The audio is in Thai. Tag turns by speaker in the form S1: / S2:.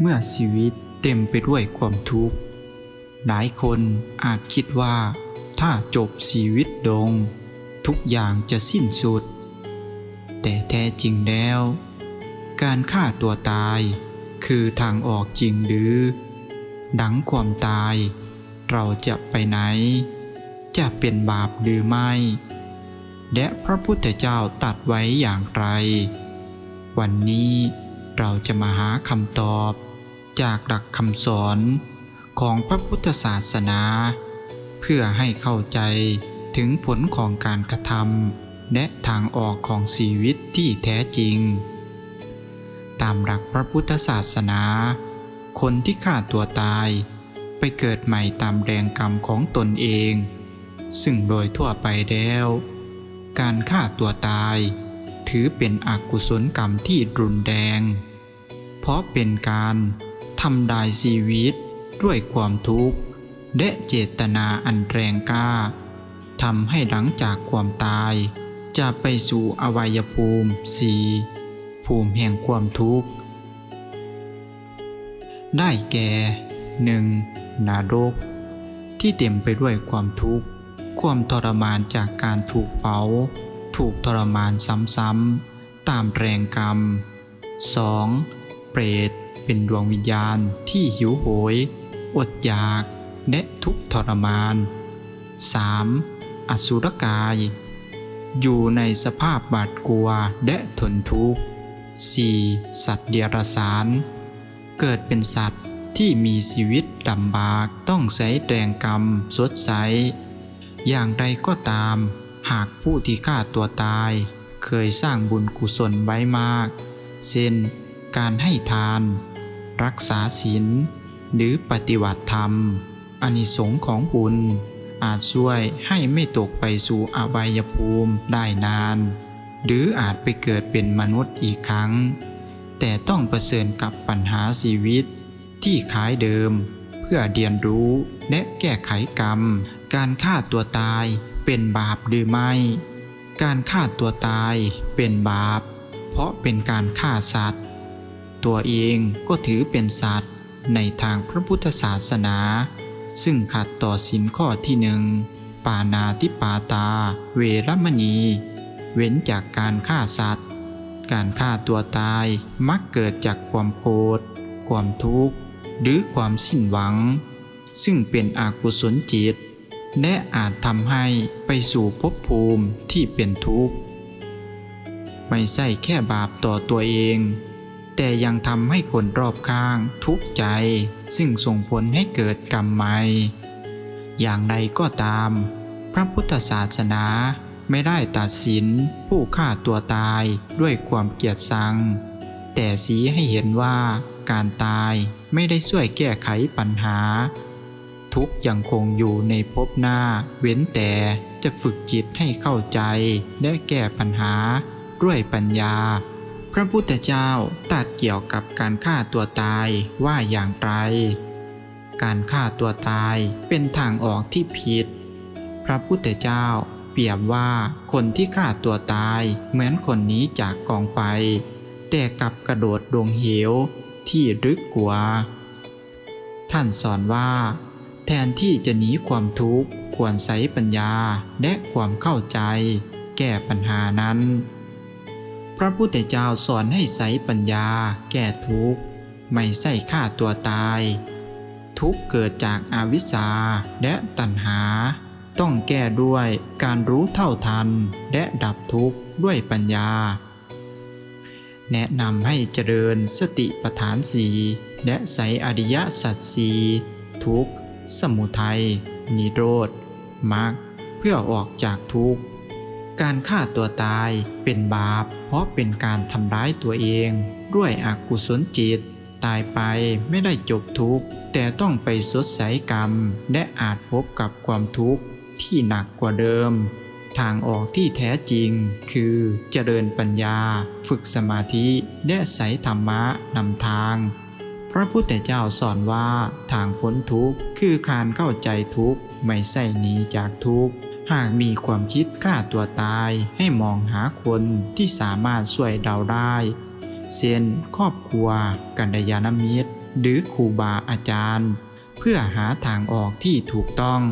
S1: เมื่อชีวิตเต็มไปด้วยความทุกข์ หลายคนอาจคิดว่า ถ้าจบชีวิตลง ทุกอย่างจะสิ้นสุด แต่แท้จริงแล้ว การฆ่าตัวตาย คือทางออกจริงหรือหลังความตาย เราจะไปไหน จะเป็นบาปหรือไม่ และพระพุทธเจ้าตัดไว้อย่างไร วันนี้เราจะมาหาคำตอบ จากหลักคำสอนของพระพุทธศาสนา เพื่อให้เข้าใจถึงผลของการกระทำและทางออกของชีวิตที่แท้จริง ตามหลักพระพุทธศาสนา คนที่ฆ่าตัวตายไปเกิดใหม่ตามแรงกรรมของตนเอง ซึ่งโดยทั่วไปแล้ว การฆ่าตัวตายถือเป็นอกุศลกรรมที่รุนแรง เพราะเป็นการ ทำลายชีวิตด้วยความทุกข์และเจตนาอันแรงกล้าทำให้หลังจากความตาย จะไปสู่อวัยภูมิสีภูมิแห่งความทุกข์ ได้แก่ 1. นรก ที่เต็มไปด้วยความทุกข์ ความทรมานจากการถูกเผาถูกทรมานซ้ำๆตามแรงกรรม 2. เปรต เป็นดวงวิญญาณที่หิวโหย อดอยาก และทุกทรมาน 3. อสุรกาย อยู่ในสภาพบาดกลัวและทนทุกข์ 4. สัตว์เดรัจฉาน เกิดเป็นสัตว์ที่มีชีวิตลำบากต้องใช้แรงกรรมสดใส อย่างใดก็ตาม หากผู้ที่ฆ่าตัวตาย เคยสร้างบุญกุศลไว้มาก เช่น การให้ทาน รักษาศีลหรือปฏิบัติธรรมอานิสงส์ของบุญ อาจช่วยให้ไม่ตกไปสู่อบายภูมิได้นาน หรืออาจไปเกิดเป็นมนุษย์อีกครั้ง แต่ต้องเผชิญกับปัญหาชีวิต ที่คล้ายเดิม เพื่อเรียนรู้และแก้ไขกรรม การฆ่าตัวตายเป็นบาปหรือไม่ การฆ่าตัวตายเป็นบาป เพราะเป็นการฆ่าสัตว์ ตัวเองก็ถือเป็นสัตว์ในทางพระพุทธศาสนา ซึ่งขัดต่อสินข้อที่หนึ่งปานาติปาตา เวรมณี เว้นจากการฆ่าสัตว์ การฆ่าตัวตายมักเกิดจากความโกรธ ความทุกข์ หรือความสิ้นหวัง ซึ่งเป็นอกุศลจิต และอาจทำให้ไปสู่ภพภูมิที่เป็นทุกข์ ไม่ใช่แค่บาปต่อตัวเอง แต่ยังทำให้คนรอบข้างทุกข์ใจ ซึ่งส่งผลให้เกิดกรรมใหม่ อย่างใดก็ตาม พระพุทธศาสนาไม่ได้ตัดสินผู้ฆ่าตัวตายด้วยความเกลียดชัง แต่สีให้เห็นว่าการตายไม่ได้ช่วยแก้ไขปัญหา ทุกยังคงอยู่ในภพหน้า เว้นแต่จะฝึกจิตให้เข้าใจและแก้ปัญหาด้วยปัญญา พระพุทธเจ้าตรัสเกี่ยวกับการฆ่าตัวตายว่าอย่างไร การฆ่าตัวตายเป็นทางออกที่ผิด พระพุทธเจ้าเปรียบว่าคนที่ฆ่าตัวตายเหมือนคนนี้จากกองไฟ แต่กับกระโดดลงเหวที่ลึกกว่า ท่านสอนว่า แทนที่จะหนีความทุกข์ควรใช้ปัญญาและความเข้าใจ แก้ปัญหานั้น พระพุทธเจ้าสอนให้ใช้ปัญญา แก้ทุกข์ ไม่ใช่ฆ่าตัวตาย ทุกข์เกิดจากอาวิชชาและตัณหา ต้องแก้ด้วยการรู้เท่าทัน และดับทุกข์ด้วยปัญญา แนะนำให้เจริญสติปัฏฐานสีและใส่อริยสัจสีทุกข์ สมุทัย นิโรธมรรคเพื่อออกจากทุกข์ การฆ่าตัวตายเป็นบาป เพราะเป็นการทำร้ายตัวเอง ด้วยอกุศลจิต ตายไปไม่ได้จบทุกข์ แต่ต้องไปสดใสกรรม และอาจพบกับความทุกข์ที่หนักกว่าเดิม ทางออกที่แท้จริง คือเจริญปัญญา ฝึกสมาธิและใสธรรมะนำทาง พระพุทธเจ้าสอนว่าทางพ้นทุกข์คือการเข้าใจทุกข์ไม่ใช่หนีจากทุกข์ หากมีความคิดฆ่าตัวตายให้มองหาคนที่สามารถช่วยเราได้เช่นครอบครัว กัลยาณมิตร หรือครูบาอาจารย์ เพื่อหาทางออกที่ถูกต้อง